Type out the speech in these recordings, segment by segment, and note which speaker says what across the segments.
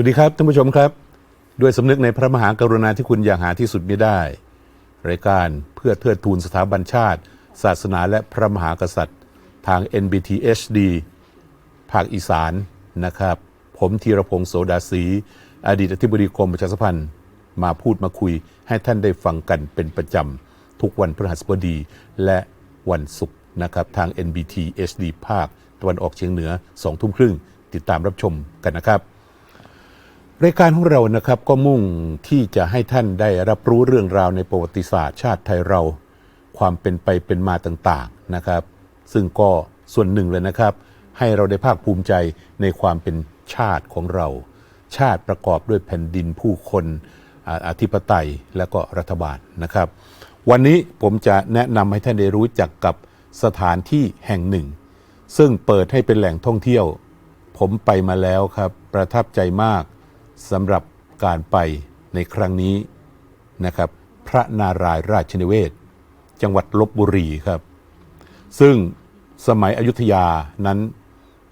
Speaker 1: วัสดีครับท่านผู้ชมครับ ด้วยสำนึกในพระมหากรุณาธิคุณอย่างหาที่สุดไม่ได้ รายการเพื่อเทิดทูนสถาบันชาติ ศาสนาและพระมหากษัตริย์ ทาง NBT HD ภาคอีสานนะครับ ผมธีรพงศ์โสดาศรีอดีตอธิบดีกรมประชาสัมพันธ์ มาพูดมาคุยให้ท่านได้ฟังกันเป็นประจำ ทุกวันพฤหัสบดีและวันศุกร์นะครับทาง NBT HD ภาคตะวันออกเฉียงเหนือ2ทุ่มครึ่งติดตามรับชมกันนะครับ รายการของเรานะครับก็มุ่งที่จะให้ท่านได้รับรู้เรื่องราวในประวัติศาสตร์ชาติไทยเรา ความเป็นไปเป็นมาต่างๆนะครับ ซึ่งก็ส่วนหนึ่งเลยนะครับ ให้เราได้ภาคภูมิใจในความเป็นชาติของเรา ชาติประกอบด้วยแผ่นดินผู้คนอาธิปไตยและก็รัฐบาลนะครับ วันนี้ผมจะแนะนำให้ท่านได้รู้จักกับสถานที่แห่งหนึ่ง ซึ่งเปิดให้เป็นแหล่งท่องเที่ยว ผมไปมาแล้วครับ ประทับใจมาก สำหรับการไปในครั้งนี้นะครับ พระนารายราชนิเวศ จังหวัดลบบุรีครับ ซึ่งสมัยอยุธยานั้น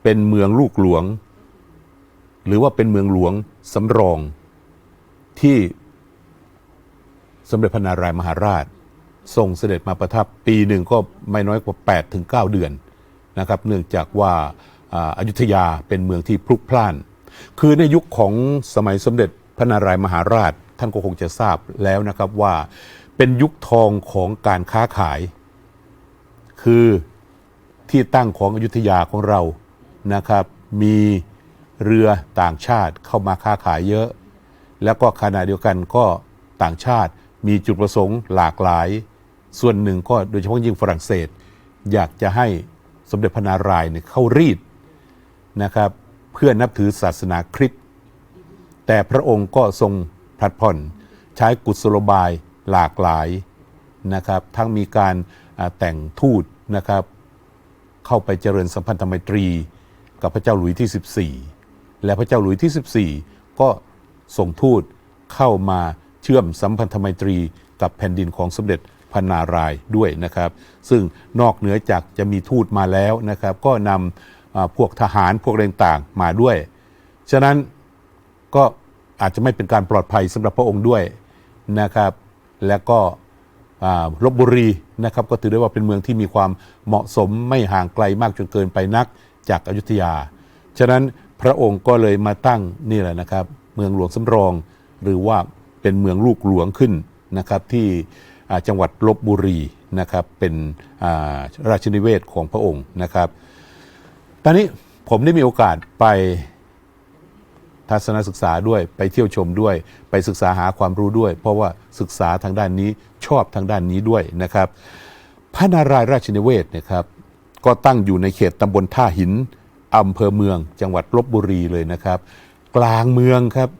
Speaker 1: เป็นเมืองลูกหลวง หรือว่าเป็นเมืองหลวงสำรองที่สมเด็จพระนารายมหาราชทรงเสด็จมาประทับปีหนึ่งก็ไม่น้อยกว่า 8 ถึง 9 เดือนนะครับ เนื่องจากว่าอาอยุธยาเป็นเมืองที่พลุกพล่าน คือในยุคของสมัยสมเด็จพระนารายมหาราช ท่านก็คงจะทราบแล้วนะครับว่าเป็นยุคทองของการค้าขาย คือที่ตั้งของอยุธยาของเรานะครับ มีเรือต่างชาติเข้ามาค้าขายเยอะ แล้วก็ขณะเดียวกันก็ต่างชาติมีจุดประสงค์หลากหลาย ส่วนหนึ่งก็โดยเฉพาะยิ่งฝรั่งเศส อยากจะให้สมเด็จพระนารายณ์เนี่ยเข้ารีดนะครับ เพื่อนับถือศาสนาคริสต์แต่พระองค์ก็ทรงผลัดผ่อนใช้กุศโลบายหลากหลายนะครับ ทั้งมีการแต่งทูตนะครับ เข้าไปเจริญสัมพันธไมตรี กับพระเจ้าหลุยส์ที่ 14 และพระเจ้าหลุยส์ที่ 14 ก็ส่งทูตเข้ามาเชื่อมสัมพันธไมตรีกับแผ่นดินของสมเด็จพนารายด้วยนะครับ ซึ่งนอกเหนือจากจะมีทูตมาแล้วนะครับ ก็นำ พวกทหารพวกแรงต่างมาด้วย ฉะนั้นก็อาจจะไม่เป็นการปลอดภัยสำหรับพระองค์ด้วยนะครับ และก็ลบบุรีนะครับก็ถือได้ว่าเป็นเมืองที่มีความเหมาะสมไม่ห่างไกลมากจนเกินไปนักจากอายุทยา ฉะนั้นพระองค์ก็เลยมาตั้งนี่แหละนะครับ เมืองหลวงสำรอง หรือว่าเป็นเมืองลูกหลวงขึ้นนะครับที่จังหวัดลบบุรีนะครับเป็นราชนิเวศของพระองค์นะครับ ตอนนี้ผมได้มีโอกาสไปทัศนศึกษาด้วยไปเที่ยวชมด้วย ไปศึกษาหาความรู้ด้วย เพราะว่าศึกษาทางด้านนี้ชอบทางด้านนี้ด้วยนะครับพระนารายราชนิเวศนะครับ ก็ตั้งอยู่ในเขตตำบลท่าหินอำเภอเมือง จังหวัดลบบุรีเลยนะครับ กลางเมืองครับ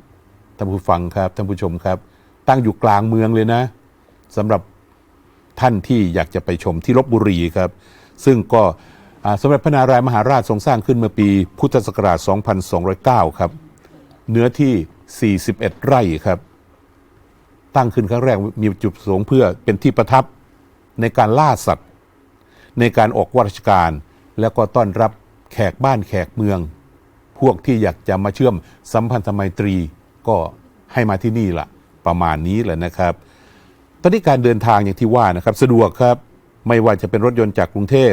Speaker 1: ท่านผู้ฟังครับท่านผู้ชมครับ ตั้งอยู่กลางเมืองเลยนะสำหรับท่านที่อยากจะไปชมที่ลบบุรีครับ ซึ่งก็ สมเด็จพระนารายมหาราชทรงสร้างขึ้นเมื่อปีพุทธศักราช 2209 ครับ เนื้อที่ 41 ไร่ครับ ตั้งขึ้นครั้งแรกมีจุดประสงค์เพื่อเป็นที่ประทับในการล่าสัตว์ ในการออกวาราชการ แล้วก็ต้อนรับแขกบ้านแขกเมือง พวกที่อยากจะมาเชื่อมสัมพันธไมตรีก็ให้มาที่นี่ละประมาณนี้แหละนะครับ ตอนนี้การเดินทางอย่างที่ว่านะครับ สะดวกครับ ไม่ว่าจะเป็นรถยนต์จากกรุงเทพ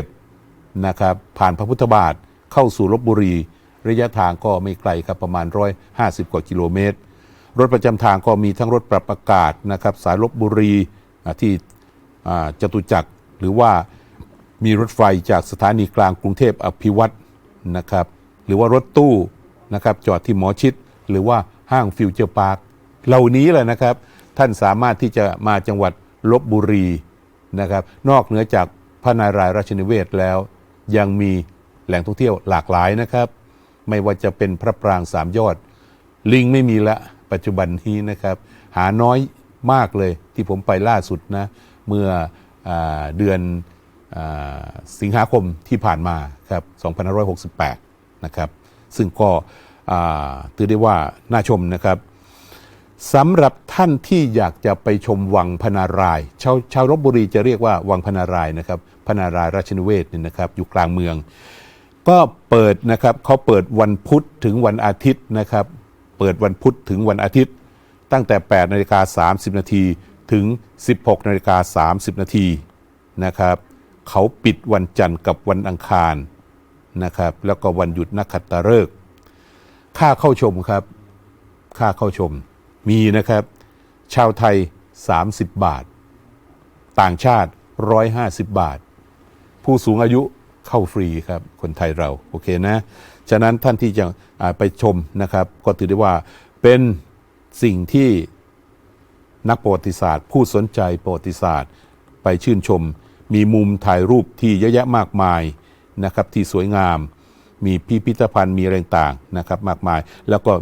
Speaker 1: นะครับผ่านพระพุทธบาทเข้าสู่ลบบุรี ระยะทางก็ไม่ไกลครับประมาณ 150 กว่ากิโลเมตร รถประจำทางก็มีทั้งรถปรับอากาศนะครับสายลบบุรีที่จตุจักรหรือว่ามีรถไฟจากสถานีกลางกรุงเทพอภิวัตนะครับหรือว่ารถตู้นะครับจอดที่หมอชิด หรือว่าห้างฟิวเจอร์พาร์คเหล่านี้แหละนะครับ ท่านสามารถที่จะมาจังหวัดลบบุรีนะครับนอกเหนือจากพระนารายราชนิเวศแล้ว ยังมีแหล่งท่องเที่ยวหลากหลายนะครับ ไม่ว่าจะเป็นพระปรางสามยอด ลิงไม่มีละปัจจุบันนี้นะครับ หาน้อยมากเลยที่ผมไปล่าสุดนะเมื่ออเดือนอสิงหาคมที่ผ่านมาครับ2568 นะครับ ซึ่งก็ถือได้ว่าน่าชมนะครับสำหรับท่านที่อยากจะไปชมวังพนาราย ชาวชาวลบบุรีจะเรียกว่าวังพนารายนะครับ พนารายราชนเวศเนี่ยนะครับอยู่กลางเมือง ก็เปิดนะครับเขาเปิดวันพุธถึงวันอาทิตย์นะครับเปิดวันพุธถึงวันอาทิตย์ ตั้งแต่ 8นาฬิกา30 นาทีถึง 16นาฬิกา30 นาทีนะครับเขาปิดวันจันทร์กับวันอังคารนะครับแล้วก็วันหยุดนักขัตฤกษ์ค่าเข้าชมครับ ค่าเข้าชมมีนะครับ ชาวไทย 30 บาท ต่างชาติ 150 บาท ผู้สูงอายุเข้าฟรีครับคนไทยเราโอเคนะ ฉะนั้นท่านที่จะไปชมนะครับ ก็ถือได้ว่าเป็นสิ่งที่นักประวัติศาสตร์ ผู้สนใจประวัติศาสตร์ ไปชื่นชม มีมุมถ่ายรูปที่เยอะแยะมากมายนะครับที่สวยงาม มีพิพิธภัณฑ์มีอะไรต่างนะครับมากมาย แล้วก็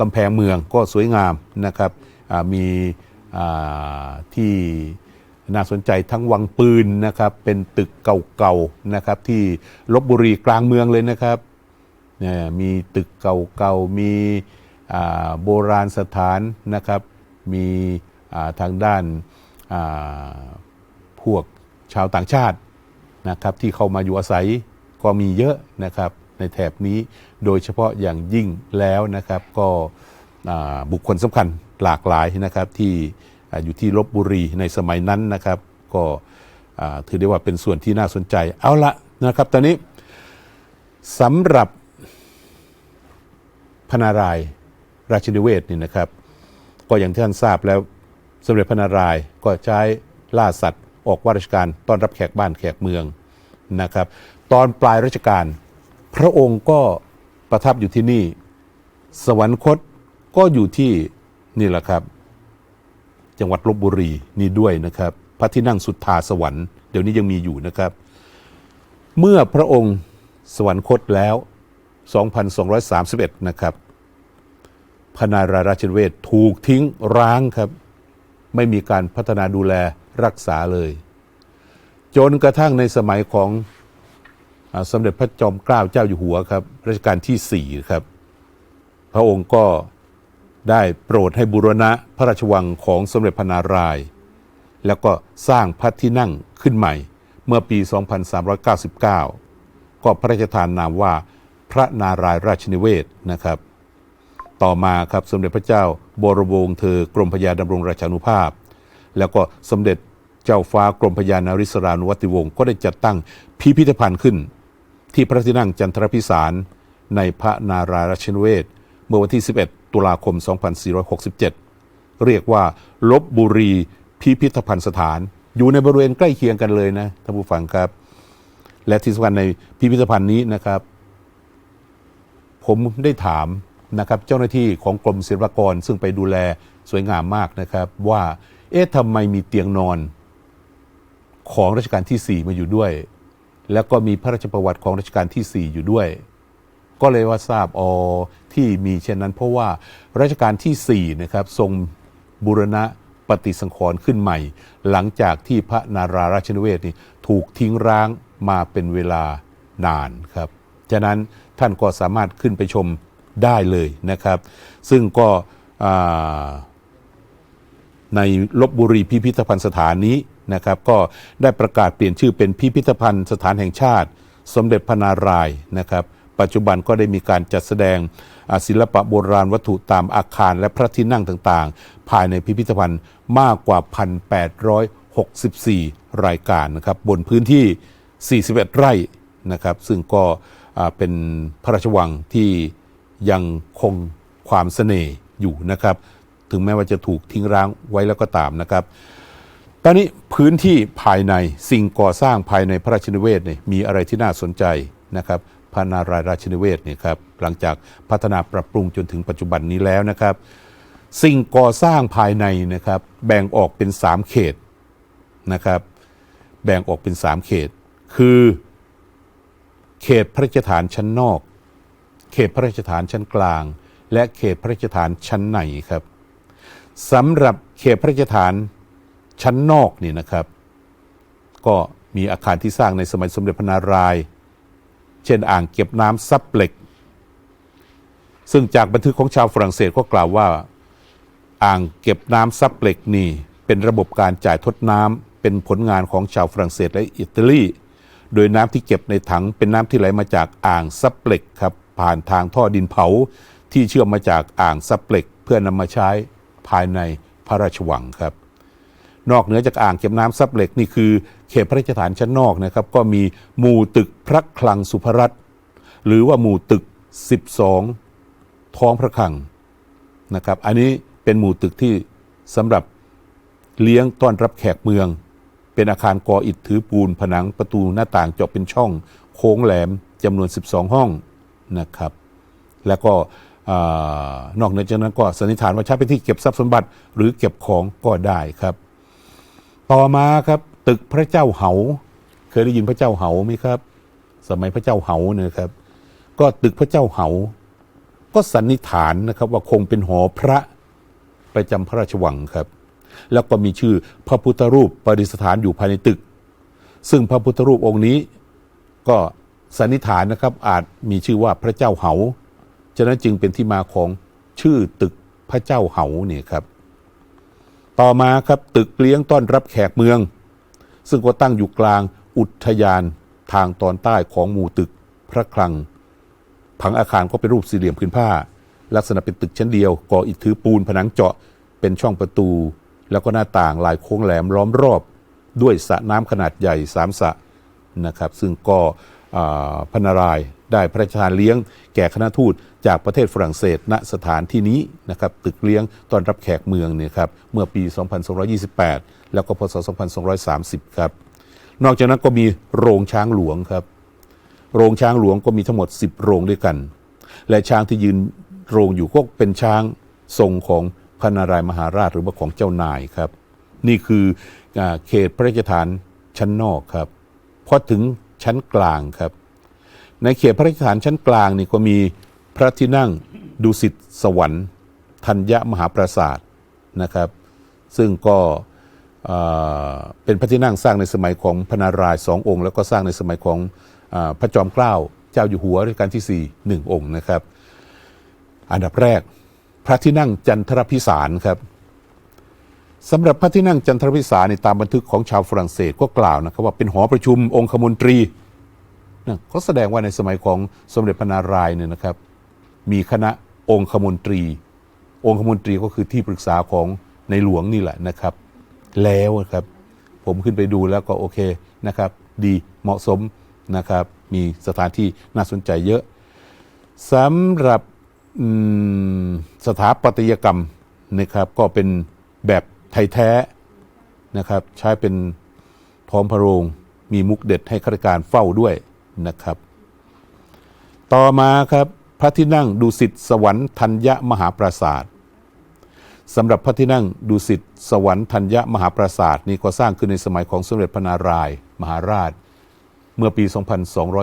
Speaker 1: กำแพงเมืองก็สวยงามนะครับมีที่ น่าสนใจทั้งวังปืนนะครับ เป็นตึกเก่าๆนะครับ ที่ลบบุรีกลางเมืองเลยนะครับเนี่ยมีตึกเก่าๆ มีโบราณสถานนะครับ มีทางด้านาพวกชาวต่างชาตินะครับ ที่เข้ามาอยู่อาศัยก็มีเยอะนะครับในแถบนี้โดยเฉพาะอย่างยิ่งแล้วนะครับก็บุคคลสำคัญหลากหลายนะครับที่ อยู่ที่ลบบุรีในสมัยนั้นนะครับ ก็ถือได้ว่าเป็นส่วนที่น่าสนใจ เอาละนะครับ ตอนนี้สำหรับพนารายราชนิเวศน์นี่นะครับ ก็อย่างที่ท่านทราบแล้วสมเด็จพนารายก็ใช้ล่าสัตว์ออกว่าราชการต้อนรับแขกบ้านแขกเมืองนะครับ ตอนปลายรัชกาลพระองค์ก็ประทับอยู่ที่นี่ สวรรคตก็อยู่ที่นี่แหละครับ จังหวัดลบบุรีนี่ด้วยนะครับ พระที่นั่งสุทธาสวรรค์เดี๋ยวนี้ยังมีอยู่นะครับ เมื่อพระองค์สวรรคตแล้ว 2231 นะครับพระนารายราชนเวศน์ถูกทิ้งร้างครับ ไม่มีการพัฒนาดูแลรักษาเลย จนกระทั่งในสมัยของอสมเด็จพระจอมเกล้าเจ้าอยู่หัวครับรัชกาลที่4ครับ พระองค์ก็ ได้โปรดให้บูรณะพระราชวังของสมเด็จพระนารายณ์แล้วก็สร้างพระที่นั่งขึ้นใหม่ เมื่อปี 2399 ก็พระราชทานนามว่าพระนารายณ์ราชนิเวศนะครับ ต่อมาครับสมเด็จพระเจ้าบรมวงศ์เธอกรมพยาดำรงราชานุภาพ แล้วก็สมเด็จเจ้าฟ้ากรมพยานาริศรานุวัติวงศ์ก็ได้จัดตั้งพิพิธภัณฑ์ขึ้น ที่พระที่นั่งจันทรพิสารในพระนารายณ์ราชนิเวศเมื่อวันที่ 11 ตุลาคม 2467 เรียกว่าลบบุรีพิพิธภัณฑ์สถาน อยู่ในบริเวณใกล้เคียงกันเลยนะท่านผู้ฟังครับ และที่สำคัญในพิพิธภัณฑ์นี้นะครับ ผมได้ถามนะครับเจ้าหน้าที่ของกรมศิลปากรซึ่งไปดูแลสวยงามมากนะครับ ว่าเอ๊ะทำไมมีเตียงนอนของรัชกาลที่ 4 มาอยู่ด้วย แล้วก็มีพระราชประวัติของรัชกาลที่ 4 อยู่ด้วย ก็เลยว่าทราบอ๋อที่มีเช่นนั้น เพราะว่ารัชกาลที่4นะครับทรงบูรณะปฏิสังขรณ์ขึ้นใหม่ หลังจากที่พระนาราราชนิเวศนี่ถูกทิ้งร้างมาเป็นเวลานานครับฉะนั้นท่านก็สามารถขึ้นไปชมได้เลยนะครับ ซึ่งก็ในลบบุรีพิพิธภัณฑ์สถานนี้นะครับ ก็ได้ประกาศเปลี่ยนชื่อเป็นพิพิธภัณฑ์สถานแห่งชาติ สมเด็จพระนารายณ์นะครับ ปัจจุบันก็ได้มีการจัดแสดงศิลปะโบราณวัตถุตามอาคารและพระที่นั่งต่างๆ ภายในพิพิธภัณฑ์มากกว่า 1,864 รายการนะครับบนพื้นที่ 41 ไร่นะครับซึ่งก็เป็นพระราชวังที่ยังคงความเสน่ห์อยู่นะครับ ถึงแม้ว่าจะถูกทิ้งร้างไว้แล้วก็ตามนะครับ ตอนนี้พื้นที่ภายในสิ่งก่อสร้างภายในพระราชนิเวศเนี่ยมีอะไรที่น่าสนใจนะครับ พระนารายราชนิเวศเนี่ยครับหลังจากพัฒนาปรับปรุงจนถึงปัจจุบันนี้แล้วนะครับ สิ่งก่อสร้างภายในนะครับแบ่งออกเป็น 3 เขตนะครับแบ่งออกเป็น 3 เขต คือเขตพระราชฐานชั้นนอก เขตพระราชฐานชั้นกลาง และเขตพระราชฐานชั้นในครับสำหรับเขตพระราชฐานชั้นนอกนี่นะครับ ก็มีอาคารที่สร้างในสมัยสมเด็จพระนารายณ์ เช่นอ่างเก็บน้ำซับเหล็ก ซึ่งจากบันทึกของชาวฝรั่งเศสก็กล่าวว่า อ่างเก็บน้ำซับเหล็กนี่ เป็นระบบการจ่ายทดน้ำเป็นผลงานของชาวฝรั่งเศสและอิตาลีโดยน้ำที่เก็บในถังเป็นน้ำที่ไหลมาจากอ่างซับเหล็กครับผ่านทางท่อดินเผาที่เชื่อมมาจากอ่างซับเหล็กเพื่อนำมาใช้ภายในพระราชวังครับ นอกเหนือจากอ่างเก็บน้ำซับเหล็กนี่คือเขตพระราชฐานชั้นนอกนะครับ ก็มีหมู่ตึกพระคลังสุภรัตหรือว่าหมู่ตึก 12 ท้องพระคลังนะครับ อันนี้เป็นหมู่ตึกที่สำหรับเลี้ยงต้อนรับแขกเมือง เป็นอาคารกออิฐถือปูนผนังประตูหน้าต่างเจาะเป็นช่องโค้งแหลมจำนวน 12 ห้องนะครับ แล้วก็อนอกเหนือจากนั้นก็สันนิษฐานว่าใช้เป็นที่เก็บทรัพย์สมบัติหรือเก็บของก็ได้ครับ ต่อมาครับตึกพระเจ้าเหา เคยได้ยินพระเจ้าเหาไหมครับ สมัยพระเจ้าเหาเนี่ยครับ ก็ตึกพระเจ้าเหา ก็สันนิษฐานนะครับว่าคงเป็นหอพระประจำพระราชวังครับ แล้วก็มีชื่อพระพุทธรูปประดิษฐานอยู่ภายในตึก ซึ่งพระพุทธรูปองค์นี้ ก็สันนิษฐานนะครับอาจมีชื่อว่าพระเจ้าเหา ฉะนั้นจึงเป็นที่มาของชื่อตึกพระเจ้าเหาเนี่ยครับ ต่อมาครับตึกเลี้ยงต้อนรับแขกเมือง ซึ่งก็ตั้งอยู่กลางอุทยานทางตอนใต้ของหมู่ตึกพระคลัง ผังอาคารก็เป็นรูปสี่เหลี่ยมพื้นผ้า ลักษณะเป็นตึกชั้นเดียวก่ออิฐถือปูนผนังเจาะเป็นช่องประตู แล้วก็หน้าต่างลายโค้งแหลมล้อมรอบ ด้วยสระน้ำขนาดใหญ่สามสระนะครับ ซึ่งก็อ่าพนารายได้พระราชทานเลี้ยงแก่คณะทูต จากประเทศฝรั่งเศสณสถานที่นี้นะครับตึกเลี้ยงต้อนรับแขกเมืองเนี่ยครับเมื่อปี 2228 แล้วก็พศ 2230 ครับ นอกจากนั้นก็มีโรงช้างหลวงครับ โรงช้างหลวงก็มีทั้งหมด 10 โรงด้วยกัน และช้างที่ยืนโรงอยู่ก็เป็นช้างทรงของพระนารายมหาราชหรือว่าของเจ้านายครับ นี่คืออเขตพระราชฐานชั้นนอกครับพอถึงชั้นกลางครับ ในเขตพระราชฐานชั้นกลางนี่ก็มี ระที่นั่งดุสิตสวรรค์ธัญญมหาปราสาทนะครับ ซึ่งก็เป็นพระที่นั่งสร้างในสมัยของพระนารายณ์สององค์ แล้วก็สร้างในสมัยของอพระจอมเกล้าเจ้าอยู่หัวรัชกาลที่สี่หนึ่งองค์นะครับ อันดับแรกพระที่นั่งจันทรพิสารครับสำหรับพระที่นั่งจันทรพิสารในตามบันทึกของชาวฝรั่งเศสก็กล่าวนะครับว่าเป็นหอประชุมองคมนตรีนะก็แสดงว่าในสมัยของสมเด็จพระนารายณ์เนี่ยนะครับ มีคณะองคมนตรี องคมนตรีก็คือที่ปรึกษาของในหลวงนี่แหละนะครับ แล้วครับ ผมขึ้นไปดูแล้วก็โอเคนะครับ ดีเหมาะสมนะครับ มีสถานที่น่าสนใจเยอะสำหรับสถาปัตยกรรมนะครับ ก็เป็นแบบไทยแท้นะครับ ใช้เป็นท้องพระโรงมีมุกเด็ดให้ข้าราชการเฝ้าด้วยนะครับ ต่อมาครับ พระที่นั่งดุสิตสวรรค์ธัญญมหาปราศาสตร์สำหรับพระที่นั่งดุสิตสวรรค์ธัญญมหาปราศาสตร์นี้ก็สร้างขึ้นในสมัยของสมเด็จพระนารายณ์มหาราช เมื่อปี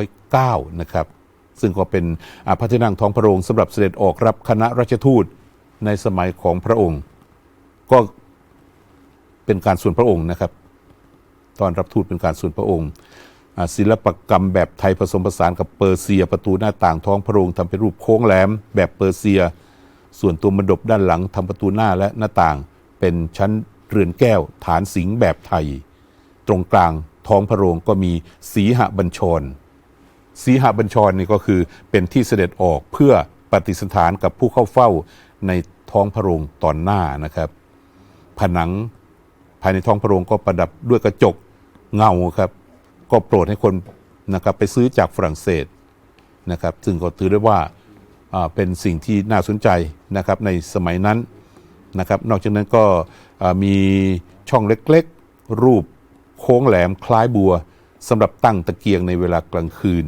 Speaker 1: 2209 นะครับ ซึ่งก็เป็นพระที่นั่งท้องพระโรงสำหรับเสด็จออกรับคณะราชทูตในสมัยของพระองค์ ก็เป็นการส่วนพระองค์นะครับ ตอนรับทูตเป็นการส่วนพระองค์ ศิลปกรรมแบบไทยผสมผสานกับเปอร์เซีย ประตูหน้าต่างท้องพระโรงทำเป็นรูปโค้งแหลม แบบเปอร์เซีย ส่วนตัวมณฑปด้านหลังทำประตูหน้าและหน้าต่าง เป็นชั้นเรือนแก้ว ฐานสิงแบบไทย ตรงกลางท้องพระโรงก็มีสีหบัญชรสีหบัญชรนี่ก็คือเป็นที่เสด็จออกเพื่อปฏิสถานกับผู้เข้าเฝ้าในท้องพระโรงตอนหน้านะครับ ผนังภายในท้องพระโรงก็ประดับด้วยกระจกเงาครับ ก็โปรดให้คนนะครับไปซื้อจากฝรั่งเศสนะครับซึ่งก็ถือได้ว่าเป็นสิ่งที่น่าสนใจนะครับในสมัยนั้นนะครับนอกจากนั้นก็มีช่องเล็กๆ รูปโค้งแหลมคล้ายบัวสำหรับตั้งตะเกียงในเวลากลางคืน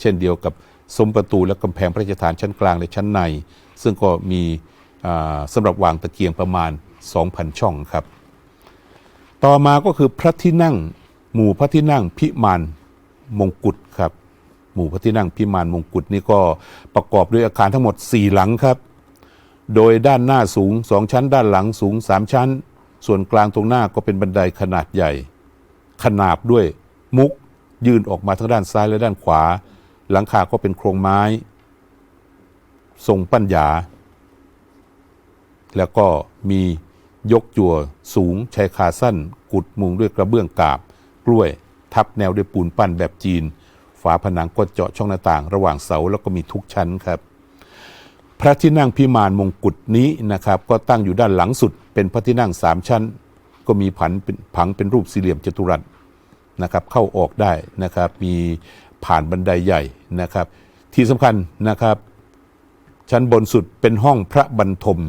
Speaker 1: เช่นเดียวกับซุ้มประตูและกำแพงพระราชฐานชั้นกลางและชั้นใน ซึ่งก็มีสำหรับวางตะเกียงประมาณ 2,000 ช่องครับ ต่อมาก็คือพระที่นั่ง หมู่พระที่นั่งพิมานมงกุฎครับ หมู่พระที่นั่งพิมานมงกุฎนี่ก็ประกอบด้วยอาคารทั้งหมด 4 หลังครับ โดยด้านหน้าสูง 2 ชั้น ด้านหลังสูง 3 ชั้น ส่วนกลางตรงหน้าก็เป็นบันไดขนาดใหญ่ ขนาบด้วยมุกยื่นออกมาทั้งด้านซ้ายและด้านขวา หลังคาก็เป็นโครงไม้ ทรงปัญญา แล้วก็มียกจั่วสูงชายคาสั้น กุดมุงด้วยกระเบื้องกาบ กล้วย ทับแนวด้วยปูนปั้นแบบจีน ฝาผนังก็เจาะช่องหน้าต่าง ระหว่างเสาแล้วก็มีทุกชั้นครับ พระที่นั่งพิมานมงกุฎนี้นะครับ ก็ตั้งอยู่ด้านหลังสุด เป็นพระที่นั่งสามชั้น ก็มีผันเป็นผังเป็นรูปสี่เหลี่ยมจัตุรัสนะครับเข้าออกได้นะครับ มีผ่านบันไดใหญ่นะครับ ที่สำคัญนะครับ ชั้นบนสุดเป็นห้องพระบรรทม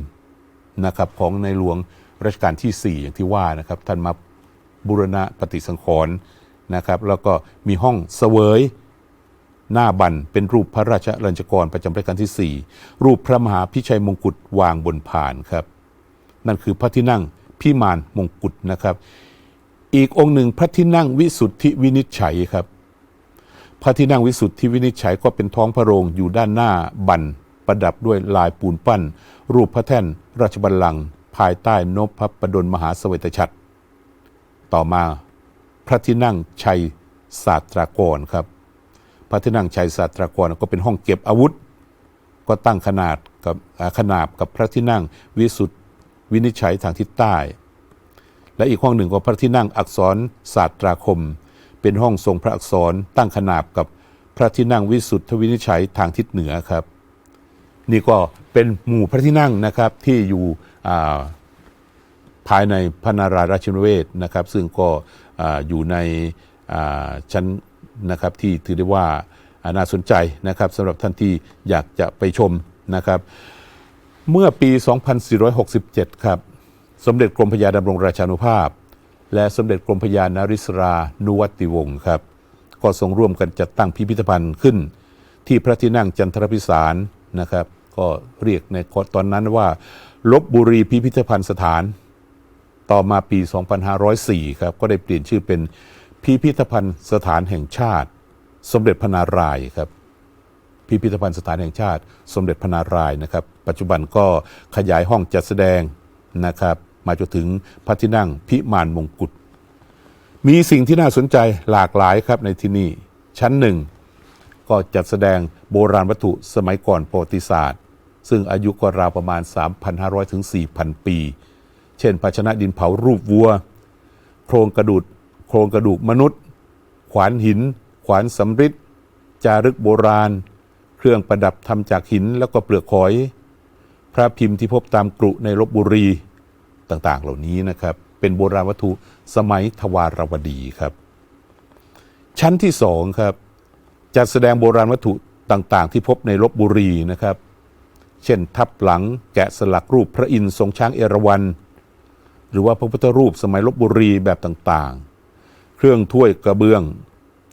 Speaker 1: นะครับของในหลวงรัชกาลที่ 4 อย่างที่ว่านะครับ ท่านมา บูรณะปฏิสังขรณ์นะครับ แล้วก็มีห้องเสวยหน้าบันเป็นรูปพระราชลัญจกรประจำรัชกาลที่ 4 รูปพระมหาพิชัยมงกุฎวางบนผานครับ นั่นคือพระที่นั่งพิมานมงกุฎนะครับ อีกองค์หนึ่งพระที่นั่งวิสุทธิวินิจฉัยครับ พระที่นั่งวิสุทธิวินิจฉัยก็เป็นท้องพระโรงอยู่ด้านหน้าบันประดับด้วยลายปูนปั้น รูปพระแท่นราชบัลลังก์ภายใต้นพพระประดลมหาสเวตฉัตร ต่อมาพระที่นั่งชัยศาสตรากรครับ พระที่นั่งชัยศาสตรากรก็เป็นห้องเก็บอาวุธ ก็ตั้งขนาดกับขนาบกับพระที่นั่งวิสุทธิวินิจฉัยทางทิศใต้ และอีกห้องหนึ่งก็พระที่นั่งอักษรศาสตราคม เป็นห้องทรงพระอักษรตั้งขนาบกับพระที่นั่งวิสุทธิวินิจฉัยทางทิศเหนือครับ นี่ก็เป็นหมู่พระที่นั่งนะครับที่อยู่อ่า ภายในพระนารายราชนิเวศนะครับ ซึ่งก็ออยู่ในชั้นนะครับที่ถือได้ว่าอ่าน่าสนใจนะครับสำหรับท่านที่อยากจะไปชมนะครับ เมื่อปี 2467 ครับ สมเด็จกรมพระยาดำรงราชานุภาพ และสมเด็จกรมพระยานาริศรานุวัติวงศ์ครับ ก็ทรงร่วมกันจัดตั้งพิพิธภัณฑ์ขึ้น ที่พระที่นั่งจันทรพิสารนะครับ ก็เรียกในตอนนั้นว่าลบบุรีพิพิธภัณฑ์สถาน ต่อมาปี 2504 ครับ ก็ได้เปลี่ยนชื่อเป็นพิพิธภัณฑ์สถานแห่งชาติ สมเด็จพระนารายครับ พิพิธภัณฑ์สถานแห่งชาติ สมเด็จพระนารายนะครับ ปัจจุบันก็ขยายห้องจัดแสดงนะครับ มาจนถึงพระที่นั่งพิมานมงกุฎ มีสิ่งที่น่าสนใจหลากหลายครับในที่นี่ ชั้นหนึ่งก็จัดแสดงโบราณวัตถุสมัยก่อนประวัติศาสตร์ ซึ่งอายุก็ราวประมาณ 3,500 ถึง 4,000 ปี ช่น ภาชนะดินเผารูปวัว โครงกระดูกโครงกระดูกมนุษย์ ขวานหิน ขวานสำริดจารึกโบราณ เครื่องประดับทำจากหินแล้วก็เปลือกหอย พระพิมพ์ที่พบตามกรุในลบบุรีต่างๆ เหล่านี้นะครับ เป็นโบราณวัตถุสมัยทวารวดีครับ ชั้นที่สองครับจัดแสดงโบราณวัตถุต่างๆ ที่พบในลบบุรีนะครับ เช่น ทับหลังแกะสลักรูปพระอินทร์ทรงช้างเอราวัณ หรือว่าพระพุทธรูปสมัยลบบุรีแบบต่างๆ เครื่องถ้วยกระเบื้อง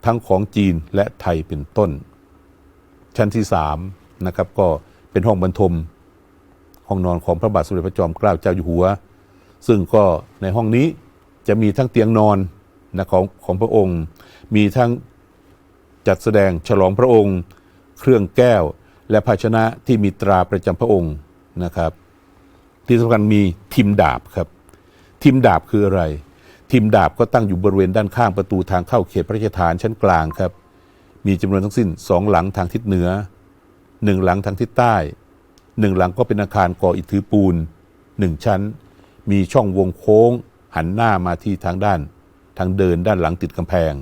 Speaker 1: ทั้งของจีนและไทยเป็นต้น ชั้นที่สามนะครับก็เป็นห้องบรรทม ห้องนอนของพระบาทสมเด็จพระจอมเกล้าเจ้าอยู่หัว ซึ่งก็ในห้องนี้จะมีทั้งเตียงนอนนะของของพระองค์ มีทั้งจัดแสดงฉลองพระองค์ เครื่องแก้วและภาชนะที่มีตราประจำพระองค์นะครับ ที่สำคัญมีทิมดาบครับ ทิมดาบคืออะไรทิมดาบก็ตั้งอยู่บริเวณด้านข้างประตูทางเข้าเขตพระราชฐานชั้นกลางครับ มีจำนวนทั้งสิ้นสองหลังทางทิศเหนือหนึ่งหลังทางทิศใต้หนึ่งหลังก็เป็นอาคารก่ออิฐถือปูนหนึ่งชั้น มีช่องวงโค้ง หันหน้ามาที่ทางด้าน ทางเดินด้านหลังติดกำแพง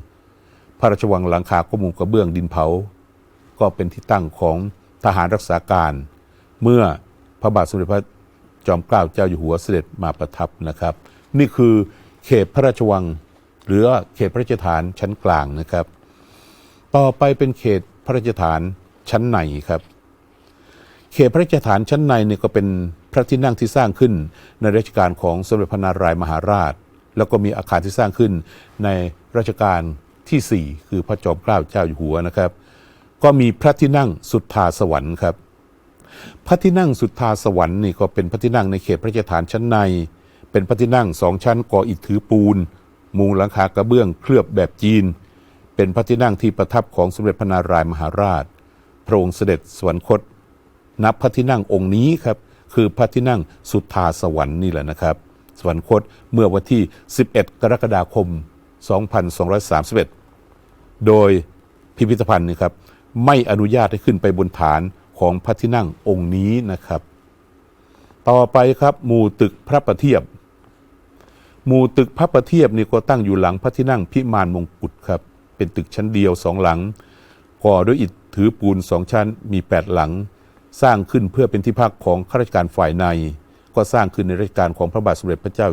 Speaker 1: พระราชวังหลังคาก็มุงกระเบื้องดินเผา ก็เป็นที่ตั้งของทหารรักษาการ เมื่อพระบาทสมเด็จพระ จอมเกล้าเจ้าอยู่หัวเสด็จมาประทับนะครับ นี่คือเขตพระราชวัง หรือว่าเขตพระราชฐานชั้นกลางนะครับ ต่อไปเป็นเขตพระราชฐานชั้นในครับ เขตพระราชฐานชั้นในเนี่ยก็เป็นพระที่นั่งที่สร้างขึ้นในรัชกาลของสมเด็จพระนารายมหาราช แล้วก็มีอาคารที่สร้างขึ้นในรัชกาลที่ 4 คือพระจอมเกล้าเจ้าอยู่หัวนะครับ ก็มีพระที่นั่งสุทธาสวรรค์ครับ พระที่นั่งสุทธาสวรรค์นี่ก็เป็นพระที่นั่งในเขตพระราชฐานชั้นใน เป็นพระที่นั่งสองชั้นก่ออิฐถือปูน มุงหลังคากระเบื้องเคลือบแบบจีน เป็นพระที่นั่งที่ประทับของสมเด็จพระนารายมหาราช พระองค์เสด็จสวรรคต นับพระที่นั่งองค์นี้ครับคือพระที่นั่งสุทธาสวรรค์นี่แหละนะครับ สวรรคตเมื่อวันที่ 11 กรกฎาคม 2231 โดยพิพิธภัณฑ์นี่ครับไม่อนุญาตให้ขึ้นไปบนฐาน ของพระที่นั่งองค์นี้นะครับ ต่อไปครับหมู่ตึกพระประเทียบ หมู่ตึกพระประเทียบนี่ก็ตั้งอยู่หลังพระที่นั่งพิมานมงกุฎครับเป็นตึกชั้นเดียวสองหลังก่อด้วยอิฐถือปูนสองชั้นมีแปดหลัง สร้างขึ้นเพื่อเป็นที่พักของข้าราชการฝ่ายใน ก็สร้างขึ้นในรัชกาลของพระบาทสมเด็จพระเจ้า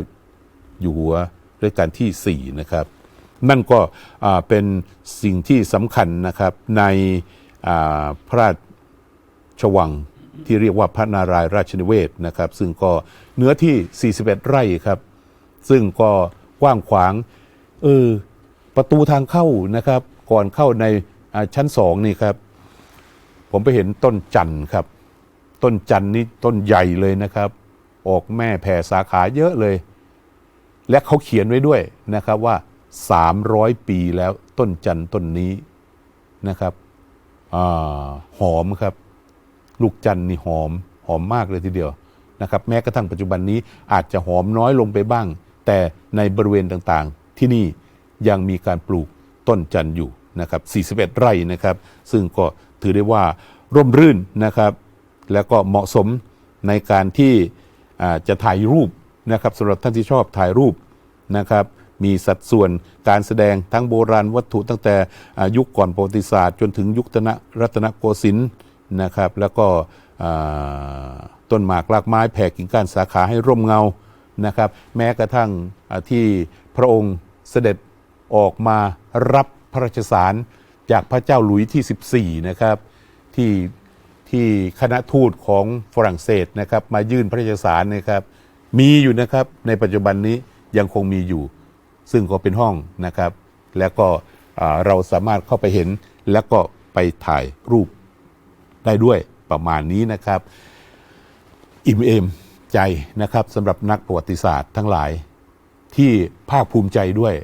Speaker 1: อยู่หัวรัชกาลที่ 4 นะครับ นั่นก็เป็นสิ่งที่สำคัญนะครับในพระราช ชวังที่เรียกว่าพระนารายณ์ราชนิเวศนะครับ ซึ่งก็เนื้อที่ 41 ไร่ครับ ซึ่งก็กว้างขวางเออประตูทางเข้านะครับ ก่อนเข้าในชั้นสองนี่ครับ ผมไปเห็นต้นจันทร์ครับ ต้นจันทร์นี่ต้นใหญ่เลยนะครับ ออกแม่แผ่สาขาเยอะเลย และเขาเขียนไว้ด้วยนะครับว่า 300 ปีแล้วต้นจันทร์ต้นนี้นะครับอหอมครับ ลูกจันนี่หอมหอมมากเลยทีเดียวนะครับแม้กระทั่งปัจจุบันนี้อาจจะหอมน้อยลงไปบ้าง แต่ในบริเวณต่างๆ ที่นี่ยังมีการปลูกต้นจันอยู่นะครับ41 ไร่นะครับ ซึ่งก็ถือได้ว่าร่มรื่นนะครับ แล้วก็เหมาะสมในการที่จะถ่ายรูปนะครับสำหรับท่านที่ชอบถ่ายรูปนะครับ มีสัดส่วนการแสดงทั้งโบราณวัตถุตั้งแต่ยุคก่อนประวัติศาสตร์ จนถึงยุครัตนโกสินทร์ นะครับ แล้วก็ต้นหมากรากไม้แผ่กิ่งก้านสาขาให้ร่มเงานะครับ แม้กระทั่งที่พระองค์เสด็จออกมารับพระราชสารจากพระเจ้าหลุยส์ที่ 14 นะครับที่ที่คณะทูตของฝรั่งเศสนะครับ มายื่นพระราชสารนะครับ มีอยู่นะครับในปัจจุบันนี้ยังคงมีอยู่ ซึ่งก็เป็นห้องนะครับ แล้วก็เราสามารถเข้าไปเห็นแล้วก็ไปถ่ายรูป ได้ด้วยประมาณนี้นะครับ อิ่มเอมใจนะครับสำหรับนักประวัติศาสตร์ทั้งหลายที่ภาคภูมิใจด้วย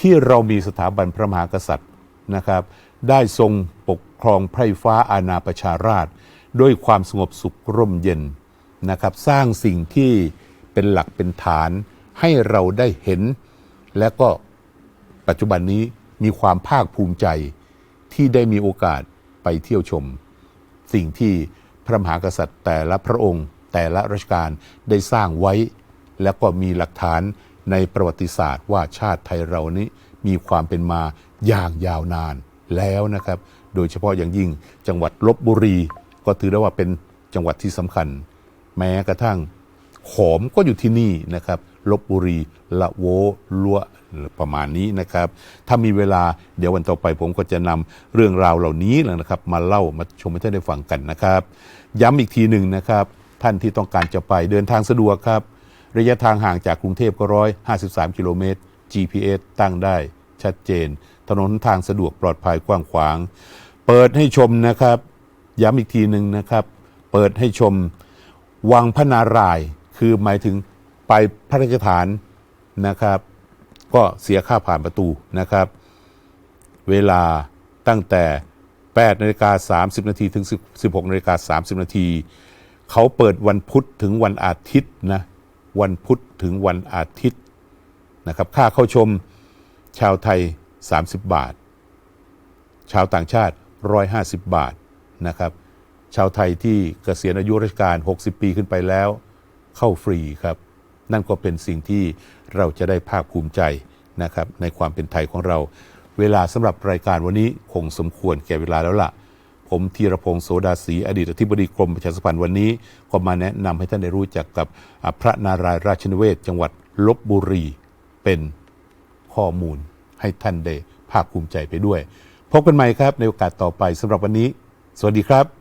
Speaker 1: ที่เรามีสถาบันพระมหากษัตริย์นะครับ ได้ทรงปกครองไพร่ฟ้าอาณาประชาราชด้วยความสงบสุขร่มเย็นนะครับ สร้างสิ่งที่เป็นหลักเป็นฐานให้เราได้เห็น และก็ปัจจุบันนี้มีความภาคภูมิใจที่ได้มีโอกาสไปเที่ยวชม สิ่งที่พระมหากษัตริย์แต่ละพระองค์ แต่ละรัชกาลได้สร้างไว้ แล้วก็มีหลักฐานในประวัติศาสตร์ ว่าชาติไทยเรานี้มีความเป็นมาอย่างยาวนานแล้วนะครับ โดยเฉพาะอย่างยิ่งจังหวัดลบบุรี ก็ถือได้ว่าเป็นจังหวัดที่สำคัญ แม้กระทั่งขอมก็อยู่ที่นี่นะครับลบบุรีละโวลัว ประมาณนี้นะครับ ถ้ามีเวลาเดี๋ยววันต่อไปผมก็จะนำเรื่องราวเหล่านี้แหละนะครับ มาเล่ามาชมให้ท่านได้ฟังกันนะครับ ย้ำอีกทีหนึ่งนะครับ ท่านที่ต้องการจะไปเดินทางสะดวกครับ ระยะทางห่างจากกรุงเทพก็ร้อยห้าสิบสามกิโลเมตร GPS ตั้งได้ชัดเจน ถนนทางสะดวกปลอดภัยกว้างขวาง เปิดให้ชมนะครับ ย้ำอีกทีหนึ่งนะครับ เปิดให้ชม วังพระนาราย คือหมายถึงไปพระราชฐานนะครับ ก็เสียค่าผ่านประตูนะครับ เวลาตั้งแต่ 8นาฬิกา30 นาทีถึง 16นาฬิกา30 นาที เขาเปิดวันพุธถึงวันอาทิตย์นะ วันพุธถึงวันอาทิตย์นะครับ ค่าเข้าชมชาวไทย 30 บาท ชาวต่างชาติ 150 บาทนะครับ ชาวไทยที่เกษียณอายุราชการ 60 ปีขึ้นไปแล้ว เข้าฟรีครับ นั่นก็เป็นสิ่งที่ เราจะได้ภาคภูมิใจนะครับในความเป็นไทยของเรา เวลาสำหรับรายการวันนี้คงสมควรแก่เวลาแล้วล่ะ ผมธีรพงศ์โสดาศรีอดีตอธิบดีกรมประชาสัมพันธ์วันนี้ก็มาแนะนำให้ท่านได้รู้จักกับพระนารายราชนิเวศ จังหวัดลบบุรีเป็นข้อมูลให้ท่านได้ภาคภูมิใจไปด้วย พบกันใหม่ครับในโอกาสต่อไปสำหรับวันนี้ สวัสดีครับ